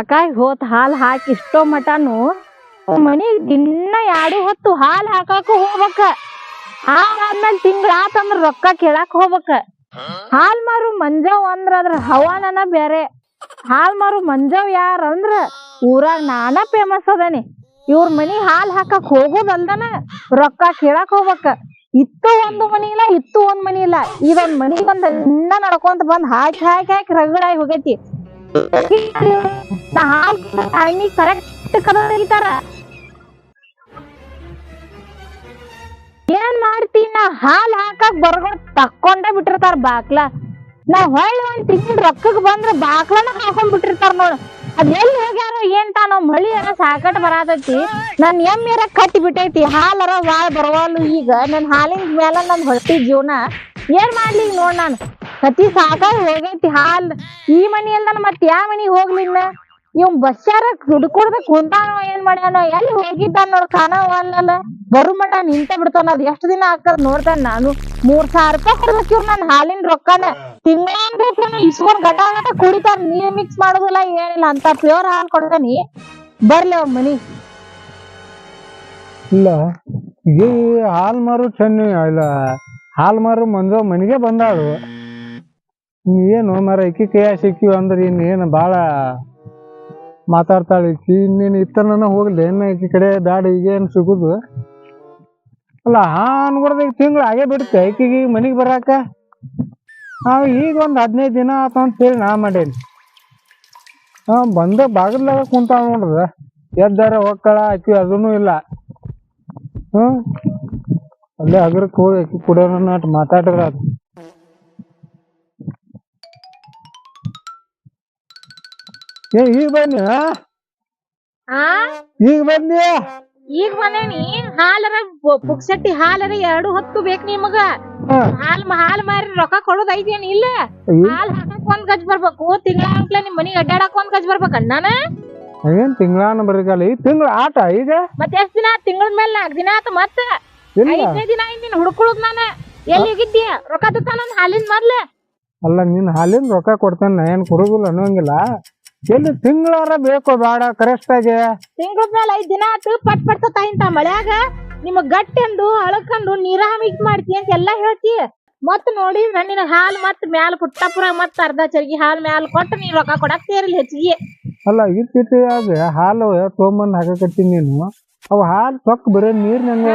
ಸಾಕಾಗಿ ಹೋತ್ ಹಾಲ್ ಹಾಕಿ ಇಷ್ಟೋ ಮಟನು. ಮನಿ ದಿನ ಎರಡು ಹೊತ್ತು ಹಾಲ್ ಹಾಕಾಕ ಹೋಗ್ಬೇಕ. ಆದ್ಮೇಲೆ ತಿಂಗಳ ಆತಂದ್ರ ರೊಕ್ಕ ಕೇಳಾಕ ಹೋಗ್ಬೇಕ. ಹಾಲ್ ಮಾರು ಮಂಜವ್ ಅಂದ್ರ ಅದ್ರ ಹವಾನನ ಬೇರೆ ಹಾಲ್ ಮಾರು ಮಂಜವ್ ಯಾರ ಅಂದ್ರ ಊರಾಗ ನಾನ ಫೇಮಸ್ ಅದಾನಿ. ಇವ್ರ ಮನಿ ಹಾಲ್ ಹಾಕಕ್ ಹೋಗೋದಲ್ದನ ರೊಕ್ಕ ಕೇಳಾಕ್ ಹೋಗ್ಬೇಕ. ಇತ್ತು ಒಂದು ಮನಿ ಇಲ್ಲ, ಇತ್ತು ಒಂದ್ ಮನಿ ಇಲ್ಲ. ಇದೊಂದ್ ಮನಿಗೊಂದ್ ಇನ್ನ ನಡ್ಕೊಂತ ಬಂದ್ ಹಾಕಿ ಹಾಕಿ ಹಾಕಿ ರಗಡಾಗಿ ಹೋಗೈತಿ. ಕರೆಕ್ಟ್ ತೆಗಿತಾರ ಏನ್ ಮಾಡ್ತಿ ನಾ ಹಾಲ್ ಹಾಕಕ್ ಬರ್ಗೊಂಡ್ ತಕ್ಕೊಂಡ ಬಿಟ್ಟಿರ್ತಾರ ಬಾಕ್ಲ. ನಾ ಹೊಳ್ಳಿ ಒಂದ್ ತಿಂಗಳ ರೊಕ್ಕಕ್ ಬಂದ್ರ ಬಾಕ್ಲನ ಹಾಕೊಂಡ್ ಬಿಟ್ಟಿರ್ತಾರ ನೋಡ್ ಅದ್ ಎಲ್ಲಿ ಹೋಗ್ಯಾರೋ ಏನ್ ತಾನೋ ಮಳಿ ಏನೋ ಸಾಕಟ್ ಬರಾತೈತಿ. ನನ್ ಎಮ್ಮಿರ ಕಟ್ಟಿ ಬಿಟ್ಟೈತಿ ಹಾಲರ ಬಾಳ ಬರವಲ್ಲು ಈಗ. ನನ್ ಹಾಲಿನ ಮ್ಯಾಲ ನನ್ ಹೊಟ್ಟಿ ಜೀವನ. ಏನ್ ಮಾಡ್ಲಿ ನೋಡ್ ನಾನು? ಕತಿ ಸಾಕಾಗಿ ಹೋಗೈತಿ, ಹಾಲ್ ಈ ಮನಿ ಅಲ್ದನ ಮತ್ ಯಾವ ಮನಿಗ್ ಹೋಗ್ಲಿಲ್ಲ ಇವ್ ಬಸ್ಸಾರ ದುಡ್ಕೊಡ್ದ ಕುಂತಾನೋ, ಏನ್ ಮಾಡ್ಯಾನೋ, ಎಲ್ಲಿ ಹೋಗಿದ್ದಾನ ನೋಡ್ ಕಾಣವಲ್ಲ ಬರು ಮಟ, ನಿಂತ ಬಿಡ್ತಾನ, ಅದ್ ಎಷ್ಟ್ ದಿನ ಹಾಕದ್ ನೋಡ್ತಾನ ನಾನು. ಮೂರ್ ಸಾವಿರ ರೂಪಾಯಿ ಕೊಡ್ಬೇಕು ಇವ್ರ ನನ್ ಹಾಲಿನ ರೊಕ್ಕನ. ತಿಂಗಳ ಇಸ್ಕೊಂಡ್ ಗಟ ಗಟ ಕುಡಿತಾನ ನೀರ್ ಮಿಕ್ಸ್ ಮಾಡೋದಿಲ್ಲ, ಏನಿಲ್ಲ, ಅಂತ ಪ್ಯೂರ್ ಹಾಲ್ ಕೊಡ್ತಾನಿ ಬರ್ಲಿ ಅವ್ರ ಮನಿ. ಇಲ್ಲ, ಈ ಹಾಲ್ ಮಾರು ಚೆನ್ನ, ಇಲ್ಲ, ಹಾಲ್ ಮಾರು ಮಂಜು ಮನಿಗೆ ಬಂದಾಳು. ಏನು ಮರ ಇಕ್ಕಿ ಕೈಯಾಗ ಸಿಕ್ಕಿವಿ ಅಂದ್ರೆ ಇನ್ನೇನು ಭಾಳ ಮಾತಾಡ್ತಾಳೆ ಇಕ್ಕಿ. ಇನ್ನೇನು ಇತ್ತನ ಹೋಗ್ಲಿ ಏನು ಈಕಿ ಕಡೆ ಬ್ಯಾಡ ಈಗೇನು ಸಿಗುದು? ಅಲ್ಲ ಹಾ ಅನ್ಕೊಡ್ದ ಈಗ ತಿಂಗಳು ಆಗೇ ಬಿಡುತ್ತೆ. ಈಕಿಗೆ ಮನೆಗೆ ಬರಾಕ? ನಾವು ಈಗ ಒಂದು ಹದಿನೈದು ದಿನ ಆತ ಅಂತ ಹೇಳಿ ನಾ ಮಾಡೇನಿ. ಹಾಂ, ಬಂದ ಬಾಗಿಲ್ದಾಗ ಕುಂತಾವ ನೋಡ್ರಿ. ಎದ್ದಾರ, ಒಕ್ಕಳ ಆಕಿ ಅದೂ ಇಲ್ಲ. ಹ್ಞೂ ಅಲ್ಲೇ ಅಗ್ರಕ್ಕೆ ಹೋಗಿ ಆಕಿ ಕುಡಿಯೋಣ ಅಟ್ ಮಾತಾಡಿದ್ರ ಏ ಈಗ ಬನ್ನಿ ಆ? ಈಗ ಬನ್ನಿ. ಈಗ ಬಂದೇನಿ ಹಾಲರ ಪುಕ್ಸಟ್ಟಿ ಹಾಲರ ಎರಡು ಹೊತ್ತು ಬೇಕು ನಿಮಗ. ಹಾಲ್ ಹಾಲ್ ಮಾರಿ ರೊಕ್ಕ ಕೊಡೋದ್ ಐತೇನ್ ಇಲ್ಲ? ಹಾಲ್ ಹಾಕಕ್ ಒಂದ್ ಗಜ್ ಬರ್ಬೇಕು ತಿಂಗಳ ಅಂಕ್ಲ ನಿಮ್ ಮನಿಗ್ ಅಡ್ಡಾಡಕ್ ಒಂದ್ ಗಜ್ ಬರ್ಬೇಕ ನಾನ ಏನ್ ತಿಂಗಳಾನ ಬರ್ಬೇಕಲ್ಲ ಈ ತಿಂಗಳ ಆಟ ಈಗ? ಮತ್ತೆ ಎಷ್ಟ್ ದಿನ ತಿಂಗಳ ಮೇಲೆ ನಾಲ್ಕ್ ದಿನ ಆತ ಮತ್ತ? ಐದನೇ ದಿನ ನೀನ್ ಹುಡ್ಕೊಳುದ್ ನಾನ. ಎಲ್ಲಿ ಹೋಗಿದ್ದೀಯ ರೊಕ್ಕ ತಾನ ಹಾಲಿನ ಮೊದ್ಲ? ಅಲ್ಲ ನಿನ್ ಹಾಲಿನ ರೊಕ್ಕ ಕೊಡ್ತೇನೆ ಏನ್ ಕೊಡುದಿಲ್ಲ ಅನ್ನೋಂಗಿಲ್ಲ. ಎಲ್ಲಿ ತಿಂಗಳಾರ ಬೇಕು ಬೇಡ ಕರೆಕ್ಟ್ ಆಗಿ? ತಿಂಗಳ ಮೇಲೆ ಐದ್ ದಿನ ಆತು ಪಟ್ ಪಟ್ ತತ್ತ ಇಂತ ಮಳ್ಯಾಗ ನಿಮಗ್ ಗಟ್ಟೆಂಡು ಅಳಕಂಡು ನೀರ ಮಿಕ್ಸ್ ಮಾಡ್ತಿ ಅಂತ ಎಲ್ಲಾ ಹೇಳ್ತಿ. ಮತ್ ನೋಡಿ ನಿನ್ನ ಹಾಲ್ ಮತ್ ಮ್ಯಾಲ ಪುಟ್ಟಪುರ ಮತ್ ಅರ್ಧ ಚರ್ಗಿ ಹಾಲ್ ಮ್ಯಾಲ ಕೊಟ್ಟು ನೀ ರೊಕ್ಕ ಕೊಡಕ್ ಸೇರಿಲ್ಲ ಹೆಚ್ಚಿಗೆ. ಅಲ್ಲ ಆಗ ಹಾಲು ತೊಗೊಂಬಂದ್ ಹಾಕಕತ್ತೀನಿ ನೀನು. ಅವ ಹಾಲ್ ಸೊಕ್ಕ ಬರೀ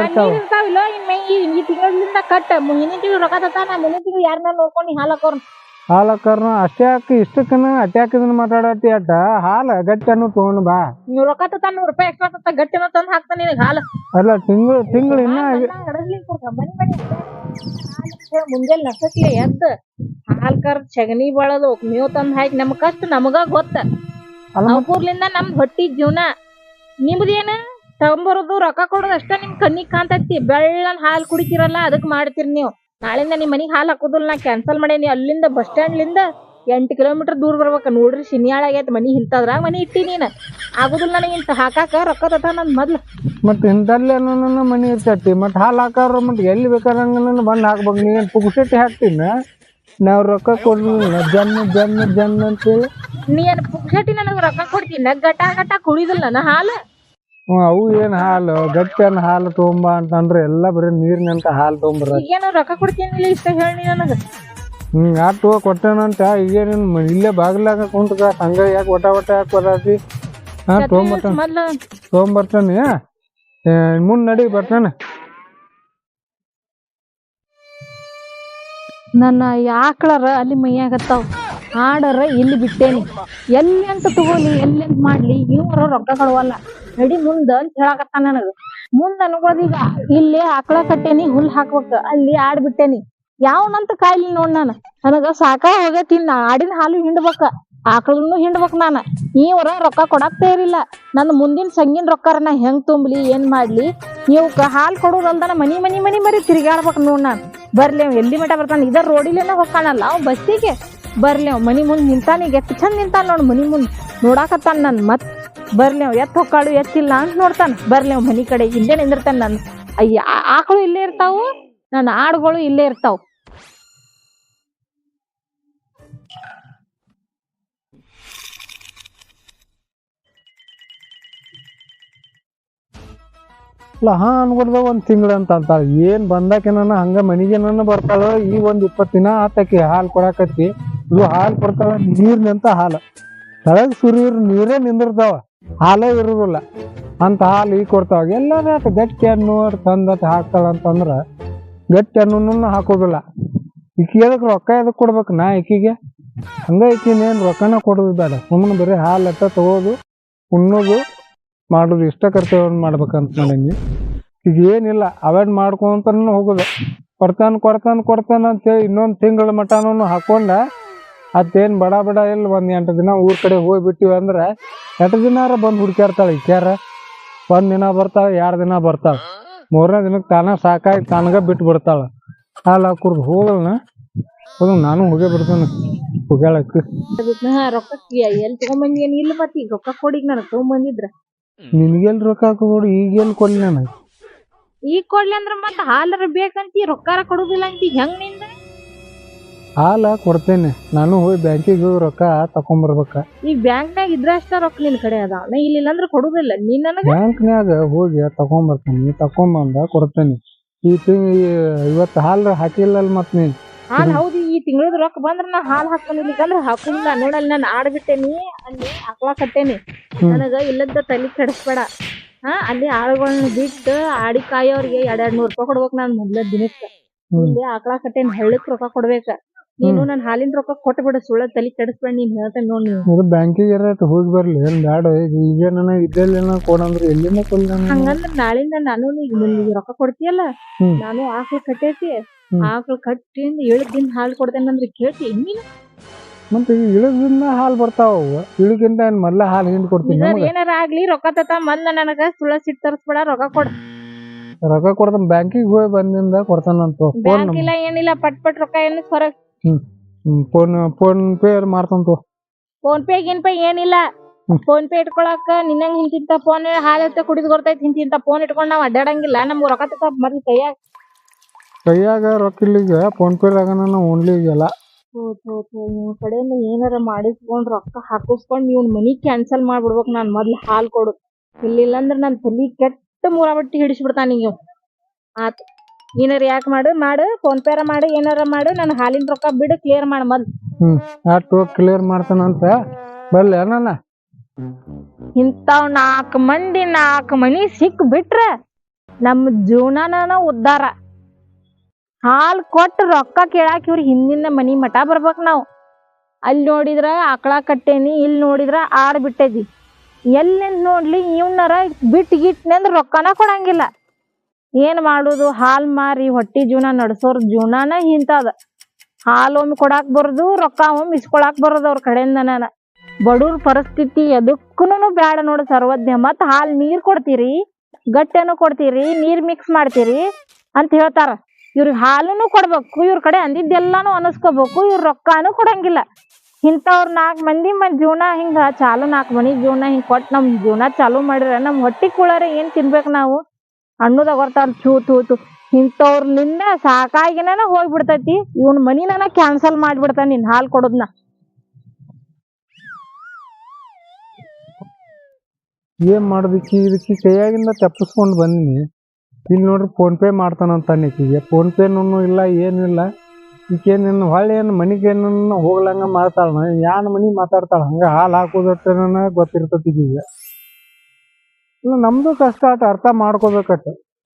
ಇರ್ತಾವ. ನೀರ್ ಇರ್ತಾವಿಲ್ಲ ಇನ್ ಈ ತಿಂಗಳಿಂದ ಕಟ್ಟ ಹಿಂದಿನ ತಿಂಗಳು ರೊಕ್ಕ ತತ್ತಾನ ಮುಂದಿನ ತಿಂಗಳು ಯಾರನ್ನ ನೋಡ್ಕೊಂಡು ಹಾಲು ಹಾಲ್ ಹಾಕೋರ್ ಹಾಲಕ್ಕರ್ನ ಅಷ್ಟೇ ಹಾಕಿ ಇಷ್ಟಕ್ಕನ ಅಟ್ಯಾಕ್ ಇದನ್ನ ಮಾತಾಡತ್ತಿ ಅಟ್ಟ. ಹಾಲ ಗಟ್ಟಿ ಅನ್ನು ತಗೊಂಡ್ ಬಾ. ನೀವ್ ರೊಕ್ಕ ತತ್ತ ನೂರ್ ರೂಪಾಯಿ ಎಕ್ಸ್ಟ್ರಾ ತತ್ತ ಗಟ್ಟಿನ ತಂದ್ ಹಾಕ್ತಾನ ನಿನಗ್ ಹಾಲು. ಅಲ್ಲ ತಿಂಗಳು ತಿಂಗಳು ಇನ್ನ ಮುಂದೆ ನಸಕ್ಲಿ ಮುಂಜಾನೆ ನಸಕ್ಲೆ ಎದ್ದ. ಹಾಲ್ ಕರ್ ಸಗಣಿ ಬಳದು ನೀವು ತಂದ್ ಹಾಕಿ ನಮ್ ಕಷ್ಟ ನಮಗ ಗೊತ್ತ. ಅವಕೂರ್ಲಿಂದ ನಮ್ ಹೊಟ್ಟಿ ಜೀವನ. ನಿಮ್ದೇನ? ತಗೊಂಬರೋದು ರೊಕ್ಕ ಕೊಡೋದು ಅಷ್ಟೇ ನಿಮ್ ಕಣ್ಣಿಗ್ ಕಾಂತೈತಿ ಬೆಳ್ಳನ್ ಹಾಲ್ ಕುಡಿತಿರಲ್ಲ ಅದಕ್ ಮಾಡ್ತೀರಿ ನೀವು. ನಾಳಿಂದ ನಿಮ್ಮ ಮನೆಗೆ ಹಾಲು ಹಾಕೋದಿಲ್ಲ ನಾ ಕ್ಯಾನ್ಸಲ್ ಮಾಡೇನಿ. ಅಲ್ಲಿಂದ ಬಸ್ ಸ್ಟ್ಯಾಂಡ್ಲಿಂದ ಎಂಟು ಕಿಲೋಮೀಟರ್ ದೂರ ಬರ್ಬೇಕು. ನೋಡ್ರಿ ಶಿನ್ಯಾಳ ಮನೆ ಮನಿ ಮನೆ ಮನಿ ಇಟ್ಟಿ ನೀನು. ಆಗೋದಿಲ್ಲ ನನಗೆ ಇಂಥ ಹಾಕಾಕ ರೊಕ್ಕ ತಟ ನನ್ನ ಮೊದ್ಲು. ಮತ್ತೆ ಇಂಥಲ್ಲೇ ನನ್ನ ಮನೆ ಇರ್ತೈತಿ. ಮತ್ತೆ ಹಾಲು ಹಾಕಾರ ಮತ್ತೆ ಎಲ್ಲಿ ಬೇಕಾದ್ರೆ ನನ್ನ ಬಂದು ಹಾಕ್ಬೇಕು. ನೀನು ಪುಗ್ಸಿಟ್ಟು ಹಾಕ್ತೀನಿ? ನಾವು ರೊಕ್ಕ ಕೊಡ್ಲಿಲ್ಲ. ಜನ್ನ ಜನ್ನ ಜನ್ ಅಂತೇಳಿ. ನೀ ಏನು ಪುಗ್ಸಿಟ್ಟು ನನಗೆ ರೊಕ್ಕ ಕೊಡ್ತೀನಿ? ಗಟ ಗಟ ಕುಡಿದಿಲ್ಲ ನಾ ಹಾಲು. ಹ್ಮ್, ಅವು ಏನ್ ಹಾಲು? ಗಟ್ಟಿಯನ್ನ ಹಾಲು ತೊಗೊಂಬ ಅಂತಂದ್ರೆ ಎಲ್ಲಾ ಬರೀ ನೀರಿನಂತ ಹಾಲು ತೊಗೊಂಬರ ಏನೋ ರೊಕ್ಕ ಕೊಡ್ತೀನಿ ಇಷ್ಟ ಹೇಳಿ ನನಗ. ಹ್ಮ್ ಆತು ಕೊಟ್ಟೇನಂತ ಈಗೇನ ಇಲ್ಲೇ ಬಾಗಿಲಾಗ ಕುಂತ ಹಂಗ ಯಾಕೆ ಒಟ ಒಟ ಯಾಕೆ ಬರತಿ? ಹಾ ತೊಗೊಂಬರ್ತಾನ. ತಗೊಂಬರ್ತಾನೆ ಮುಂದ್ ನಡಿ ಬರ್ತಾನೆ. ನನ್ನ ಆಕಳರ ಅಲ್ಲಿ ಮೈಯಾಗತ್ತಾವ ಆಡರ ಇಲ್ಲಿ ಬಿಟ್ಟೇನಿ? ಎಲ್ಲಿ ಅಂತ ತಗೋಲಿ, ಎಲ್ಲಿ ಅಂತ ಮಾಡ್ಲಿ? ಇವ್ರ ರೊಕ್ಕ ಕೊಡವಲ್ಲ ನಡಿ ಮುಂದ ಅಂತ ಹೇಳಕತ್ತಾನ ನನಗ. ಮುಂದ ಈಗ, ಇಲ್ಲಿ ಆಕಳ ಕಟ್ಟೇನಿ, ಹುಲ್ ಹಾಕ್ಬೇಕ. ಅಲ್ಲಿ ಆಡ್ ಬಿಟ್ಟೇನಿ. ಯಾವನಂತ ಕಾಯ್ಲಿ ನೋಡ್ ನಾನು. ನನಗ ಸಾಕ ಹೋಗೈತಿ ಆಡಿನ ಹಾಲು ಹಿಂಡ್ಬೇಕ. ಆಕಳನ್ನು ಹಿಂಡ್ಬೇಕ್ ನಾನು. ನೀವ್ರ ರೊಕ್ಕ ಕೊಡಕ್ ಇರಲಿಲ್ಲ ನನ್ನ ಮುಂದಿನ ಸಂಗಿನ ರೊಕ್ಕಾರ ನಾ ಹೆಂಗ್ ತುಂಬಲಿ, ಏನ್ ಮಾಡ್ಲಿ? ನೀವು ಹಾಲ್ ಕೊಡೋದಲ್ದನ ಮನಿ ಮನಿ ಮನಿ, ಮರಿ ತಿರ್ಗಾಡ್ಬೇಕ್ ನೋಡ್ ನಾನು. ಬರ್ಲಿ ಎಲ್ಲಿ ಮಟ ಬರ್ತಾನ? ಇದ ರೋಡಿಲೇನ ಹೋಗ್ಕಾನಲ್ಲ ಅವ್ ಬಸ್ಸಿಗೆ. ಬರ್ಲಿ ಮನಿ ಮುಂದೆ ನಿಂತಾನೀಗ ಎತ್ತು ಚಂದ ನಿಂತಾನ ನೋಡು ಮನಿ ಮುಂದೆ ನೋಡಾಕತ್ತಾನ ನನ್ ಮತ್ತೆ ಬರ್ಲಿ ಅವ್ ಎತ್ತು ಹೊಕ್ಕಾಳು ಎತ್ತಿಲ್ಲ ಅಂತ ನೋಡ್ತಾನ. ಬರ್ಲೇವ್ ಮನಿ ಕಡೆ ಹಿಂದೆ ನಿಂದಿರ್ತಾನ ನಾನು. ಅಯ್ಯ ಆಕಳು ಇಲ್ಲೇ ಇರ್ತಾವು, ನನ್ನ ಆಡುಗಳು ಇಲ್ಲೇ ಇರ್ತಾವು. ಅಲ್ಲ, ಹಾ ಅನ್ಕೊಡ್ದ ಒಂದ್ ತಿಂಗಳ ಅಂತ ಅಂತಾಳ. ಏನ್ ಬಂದಾಕೆನ ಹಂಗ ಮನಿಗೆ ಬರ್ತಾಳ, ಈ ಒಂದ್ ಇಪ್ಪತ್ತಿನ ದಿನ ಆತಕಿ ಹಾಲ್ ಕೊಡಾಕತ್ತಿ. ಇದು ಹಾಲ್ ನೀರು ನೀರ್ನಂತ ಹಾಲು. ಕೆಳಗೆ ಸುರಿಯರು ನೀರೇ ನಿಂದಿರ್ತಾವ, ಹಾಲೇ ಇರೋದಿಲ್ಲ. ಅಂತ ಹಾಲು ಈಗ ಕೊಡ್ತಾವ ಎಲ್ಲಾರ ಗಟ್ಟಿ ಹಣ್ಣು ತಂದ ಹಾಕ್ತಾಳ ಅಂತಂದ್ರ ಗಟ್ಟಿ ಹಣ್ಣು ಹಾಕೋದಿಲ್ಲ. ಈಕಿ ಎದಕ್ ರೊಕ್ಕ ಎದಕ್ ಕೊಡ್ಬೇಕು ನಾ ಈಕಿಗೆ? ಹಂಗ ಈಕಿನೇನು ರೊಕ್ಕನ ಕೊಡೋದು ಬೇಡ ಸುಮ್ಮನೆ ಬರೀ ಹಾಲು ಅಟ್ಟ ತಗೋದು, ಉಣ್ಣೋದು, ಮಾಡೋದು, ಇಷ್ಟ ಕರ್ತವ್ಯವನ್ನು ಮಾಡ್ಬೇಕಂತ ನನಗೆ ಈಗ ಏನಿಲ್ಲ, ಅವಾಯ್ಡ್ ಮಾಡ್ಕೊಂತಾನು ಹೋಗೋದು. ಕೊಡ್ತಾನೆ ಕೊಡ್ತಾನೆ ಕೊಡ್ತಾನೆ ಅಂತೇಳಿ ಇನ್ನೊಂದು ತಿಂಗಳ ಮಟನೂ ಹಾಕೊಂಡ ಅದೇನ್ ಬಡ ಬಡ ಇಲ್ಲ ಒಂದ್ ಎಂಟು ದಿನ ಊರ್ ಕಡೆ ಹೋಗ್ಬಿಟ್ಟಿವಿ ಅಂದ್ರೆ ಎಂಟು ದಿನಾರ ಬಂದು ಹುಡ್ಕ್ಯಾರ್ತಾಳ ಈಕ್ಯಾರ ಒಂದ್ ದಿನ ಬರ್ತಾಳ ಎರಡ್ ದಿನ ಬರ್ತಾಳ? ಮೂರನೇ ದಿನಕ್ಕೆ ತಾನ ಸಾಕಾಗಿ ತಾನಗ ಬಿಟ್ಟು ಬಿಡ್ತಾಳೆ. ಹಾಲು ಕುರ್ದು ಹೋಗಲ್ನ? ಹೋದ ನಾನು ಹೋಗೇ ಬಿಡ್ತೇನೆ. ಹೋಗ್ಯಾಳಕ್ಕೆ ರೊಕ್ಕ ಎಲ್ಲಿ ತಗೊಂಬಂದಿ ಏನು ಇಲ್ಲ ಮತ್ತೆ ಈಗ ರೊಕ್ಕ ಕೊಡಿ ನನಗೆ ತಗೊಂಬಂದಿದ್ರ. ನಿನಗೆಲ್ಲಿ ರೊಕ್ಕ ಹಾಕೋಬಿಡು ಈಗೆಲ್ಲಿ ಕೊಡ್ಲಿ ನನಗೆ? ಈಗ ಕೊಡ್ಲಿ ಅಂದ್ರೆ ಮತ್ತೆ ಹಾಲರ ಬೇಕಂತಿ ರೊಕ್ಕಾರ ಕೊಡುದಿಲ್ಲ ಅಂತಿ ಹೆಂಗ್ನಿಂದ ಹಾಲ ಕೊಡ್ತೇನೆ. ನಾನು ಹೋಗಿ ಬ್ಯಾಂಕಿಗೆ ಹೋಗಿ ರೊಕ್ಕ ತಕೊಂಬರ್ಬೇಕ. ಈ ಬ್ಯಾಂಕ್ನಾಗ ಇದ್ರ ಅಷ್ಟ ರೊಕ್ಕ ನಿನ್ ಕಡೆ ಅದ. ನಾ ಇಲ್ಲ ಅಂದ್ರೆ ಕೊಡುದಿಲ್ಲ. ನೀನ್ ನನಗ? ಬ್ಯಾಂಕ್ನ್ಯಾಗ ಹೋಗಿ ತಕೊಂಬರ್ತೀನಿ. ತಕೊಂಬಂದ ಕೊಡ್ತೇನೆ. ಈ ತಿಂಗ್ ಇವತ್ತು ಹಾಲು ಹಾಕಿಲ್ಲಲ್ ಮತ್ ನೀನ್. ಹಾಲ್ ಹೌದು ಈ ತಿಂಗಳದ ರೊಕ್ಕ ಬಂದ್ರ ನಾ ಹಾಲ್ ಹಾಕೊಂಡಿರ್ಲಿಕ್ಕಂದ್ರ ಹಾಕುದಿಲ್ಲ ನೋಡಲ್ಲ ನಾನು ಆಡ್ಬಿಟ್ಟೇನಿ ಅಲ್ಲಿ ಹಾಕ್ಲಾ ಕಟ್ಟೇನಿ. ಹ್ಮ್. ನನಗ ಇಲ್ಲದ ತಲೆ ಕೆಡಿಸ್ಬೇಡ. ಹಾ ಅಲ್ಲಿ ಆಳುಗಳನ್ನ ಬಿಟ್ಟು ಆಡಿ ಕಾಯೋರಿಗೆ ಎರಡ್ ಎರಡ್ ನೂರ್ ರೂಪಾಯಿ ಕೊಡ್ಬೇಕು ನಾನ್ ಮೊದ್ಲ ದಿನಕ್ಕ. ಇಲ್ಲಿ ಆಕಳ ಕಟ್ಟೇನಿ ಹಳ್ಳಕ್ ರೊಕ್ಕ ಕೊಡ್ಬೇಕ. ನೀನು ನನ್ ಹಾಲಿನ ರೊಕ್ಕ ಕೊಟ್ಟು ಬಿಡ ಸುಳ್ಳ ತಲಿ ಕೆಡಿಸ್ಬೇಡ ನೀನ್ ಹೇಳ್ತೇನೆ ನೋಡಿ ನೀವು ಅದು ಬ್ಯಾಂಕಿಗೆ ಹೋಗಿ ಬರ್ಲಿ? ಏನ್ ಬ್ಯಾಡ ಈಗ ನನ್ನ ನನಗೆ ಇದ್ದೆಲ್ಲ ಕೊಡಂದ್ರೆ ಎಲ್ಲಿಂದ ಕೊಲ್ಲ ಹಂಗಂದ್ರ ನಾಳಿಂದ ನಾನು ಈಗ ರೊಕ್ಕ ಕೊಡ್ತೀಯಲ್ಲ? ನಾನು ಆಕಳು ಕಟ್ಟೈತಿ. ಆಕಳು ಆಕಳ ಇಳಿದಿಂದ ಹಾಲು ದಿನ ಹಾಲ್ ಕೊಡ್ತೇನೆ ಅಂದ್ರೆ ಕೇಳ್ತಿ ನೀನು? ಮತ್ತೆ ಇಳಿದಿಂದ ಹಾಲು ಬರ್ತಾವ ಇಳಿಗಿಂದ ಇಳಗಿಂತ ಏನ್ ಮೊದ್ಲ ಹಾಲು ಹಿಂಡ್ ಕೊಡ್ತೀನಿ ನಾನು ಏನಾರ ಆಗ್ಲಿ ರೊಕ್ಕ ತತ ಬಂದ ನನಗ ಸುಳ್ಳ ಸಿಟ್ ತರಿಸ್ಬೇಡ ರೊಕ್ಕ ಕೊಡ. ರೊಕ್ಕ ಕೊಡ್ತಾನ ಬ್ಯಾಂಕಿಗೆ ಹೋಗಿ ಬಂದಿಂದ ಕೊಡ್ತಾನಂತ ಫೋನ್ ಬ್ಯಾಂಕ್ ಇಲ್ಲ ಏನಿಲ್ಲ ಪಟ್ ಪಟ್ ರೊಕ್ಕ ಏನು ಹೊರಗ್ ಫೋನ್ ಫೋನ್ ಪೇ ಮಾಡ್ತಂತ ಫೋನ್ ಪೇ ಗಿನ್ ಪೇ ಏನಿಲ್ಲ. ಫೋನ್ ಪೇ ಇಟ್ಕೊಳಕ ನಿನ್ನಂಗ್ ಹಿಂತಿಂತ ಫೋನ್ ಹಾಲತ್ತ ಕುಡಿದ್ ಬರ್ತೈತಿ ಹಿಂತಿಂತ ಫೋನ್ ಇಟ್ಕೊಂಡ್ ನಾವ್ ಅಡ್ಡಾಡಂಗಿಲ್ಲ ನಮ್ಗ್ ರೊಕ್ಕ ತಕ ಮರಿ ಕೈಯಾಗ. ಕೈಯಾಗ ರೊಕ್ಕ ಇಲ್ಲಿಗ ಫೋನ್ ಪೇದಾಗ ನಾನು ನಾವು ಥೂ, ಇವ್ನ್ ಕಡೆಯಿಂದ ಏನಾರ ಮಾಡಿಸ್ಕೊಂಡ್ ರೊಕ್ಕ ಹಾಕಿಸ್ಕೊಂಡ್ ಇವ್ನ ಮನಿ ಕ್ಯಾನ್ಸಲ್ ಮಾಡ್ಬಿಡ್ಬೇಕು ನಾನ್ ಮೊದ್ಲು ಹಾಲ್ ಕೊಡು. ಇಲ್ಲಿಲ್ಲ ಅಂದ್ರ ನನ್ ತಲಿ ಕೆಟ್ಟ ಮೂರಾಬಟ್ಟಿ ಹಿಡಿಸ್ಬಿಡ್ತಾನ ಈಗ ಆತ ಆತ್. ಏನಾರ ಯಾಕೆ ಮಾಡು? ಮಾಡು ಫೋನ್ ಪೇರ ಮಾಡು ಏನಾರ ಮಾಡು ನನ್ನ ಹಾಲಿನ ರೊಕ್ಕ ಬಿಡು ಕ್ಲಿಯರ್ ಮಾಡು ಮೊದ್ಲು. ಹ್ಮ್ ಕ್ಲಿಯರ್ ಮಾಡ್ತಾನಂತ ಬರ್ಲಿ ಅಣ್ಣ ಇಂಥವ್ ನಾಲ್ಕು ಮಂದಿ ನಾಲ್ಕು ಮನಿ ಸಿಕ್ ಬಿಟ್ರ ನಮ್ಮ ಜೀವನನ ಉದ್ಧಾರ ಹಾಲ್ ಕೊಟ್ಟ ರೊಕ್ಕ ಕೇಳಾಕ ಇವ್ರ ಹಿಂದಿನ ಮನಿ ಮಠ ಬರ್ಬೇಕ್ ನಾವು. ಅಲ್ಲಿ ನೋಡಿದ್ರ ಆಕಳ ಕಟ್ಟೇನಿ ಇಲ್ಲಿ ನೋಡಿದ್ರ ಆಡ್ ಬಿಟ್ಟೈತಿ. ಎಲ್ಲಿಂದ ನೋಡ್ಲಿ ಇವ್ನರ ಬಿಟ್ಟು ಗಿಟ್ನೆ ಅಂದ್ರೆ ರೊಕ್ಕನ ಕೊಡಂಗಿಲ್ಲ. ಏನ್ ಮಾಡುದು? ಹಾಲ್ ಮಾರಿ ಹೊಟ್ಟಿ ಜೀವನ ನಡ್ಸೋರ್ ಜೀವನಾನ ಇಂತದ ಹಾಲ್ ಒಮ್ಮೆ ಕೊಡಾಕ್ ಬರೋದು, ರೊಕ್ಕ ಒಮ್ಮೆ ಇಸ್ಕೊಳಾಕ್ ಬರೋದು ಅವ್ರ ಕಡೆಯಿಂದ ನಾನ ಬಡವ್ರ ಪರಿಸ್ಥಿತಿ ಎದಕ್ಕೂನು ಬ್ಯಾಡ ನೋಡು ಸರ್ವಜ್ಞ. ಮತ್ ಹಾಲ್ ನೀರ್ ಕೊಡ್ತೀರಿ, ಗಟ್ಟೆನು ಕೊಡ್ತೀರಿ, ನೀರ್ ಮಿಕ್ಸ್ ಮಾಡ್ತೀರಿ ಅಂತ ಹೇಳ್ತಾರ. ಇವ್ರಿಗೆ ಹಾಲುನು ಕೊಡ್ಬೇಕು, ಇವ್ರ ಕಡೆ ಅಂದಿದ್ದೆಲ್ಲಾನು ಅನಸ್ಕೋಬೇಕು, ಇವ್ರ ರೊಕ್ಕಾನು ಕೊಡಂಗಿಲ್ಲ. ಇಂಥವ್ರ ನಾಲ್ಕು ಮಂದಿ ಮನ್ ಜೀವನ ಹಿಂಗ ಚಾಲು ನಾಲ್ಕು ಮನಿ ಜೀವನ ಹಿಂಗ್ ಕೊಟ್ಟು ನಮ್ ಜೀವನ ಚಾಲು ಮಾಡಿದ್ರೆ ನಮ್ ಹೊಟ್ಟಿ ಕುಳಾರ ಏನ್ ತಿನ್ಬೇಕು ನಾವು? ಅನ್ನೋದಾಗ ಬರ್ತಾರ ಚೂ ತೂ ತು ಇಂಥವ್ರಲಿಂದ ಸಾಕಾಗಿನ ಹೋಗ್ಬಿಡ್ತೈತಿ. ಇವನ್ ಮನಿನ ಕ್ಯಾನ್ಸಲ್ ಮಾಡ್ಬಿಡ್ತಾನ ನಿನ್ ಹಾಲ್ ಕೊಡೋದ್ನ. ಏನ್ ಮಾಡೋದಕ್ಕೆ ಇದಕ್ಕೆ ಕೈಯಾಗಿಂದ ತಪ್ಪಿಸ್ಕೊಂಡು ಬಂದಿನಿ ಇಲ್ಲಿ ನೋಡ್ರಿ ಫೋನ್ ಪೇ ಮಾಡ್ತಾನಂತ ಈಕಿಗೆ ಫೋನ್ ಪೇನೂ ಇಲ್ಲ, ಏನು ಇಲ್ಲ. ಈಕೇನೇನು ಹೊಳ್ಳಿ ಏನು ಮನಿಗೇನು ಹೋಗ್ಲಂಗ ಮಾಡ್ತಾಳ ಯಾನ್ ಮನಿ ಮಾತಾಡ್ತಾಳ? ಹಂಗ ಹಾಲು ಹಾಕೋದಟ್ಟನ ಗೊತ್ತಿರ್ತೈತಿ ಈಗ ಇಲ್ಲ ನಮ್ದು ಕಷ್ಟ ಅರ್ಥ ಮಾಡ್ಕೋಬೇಕಟ್ಟ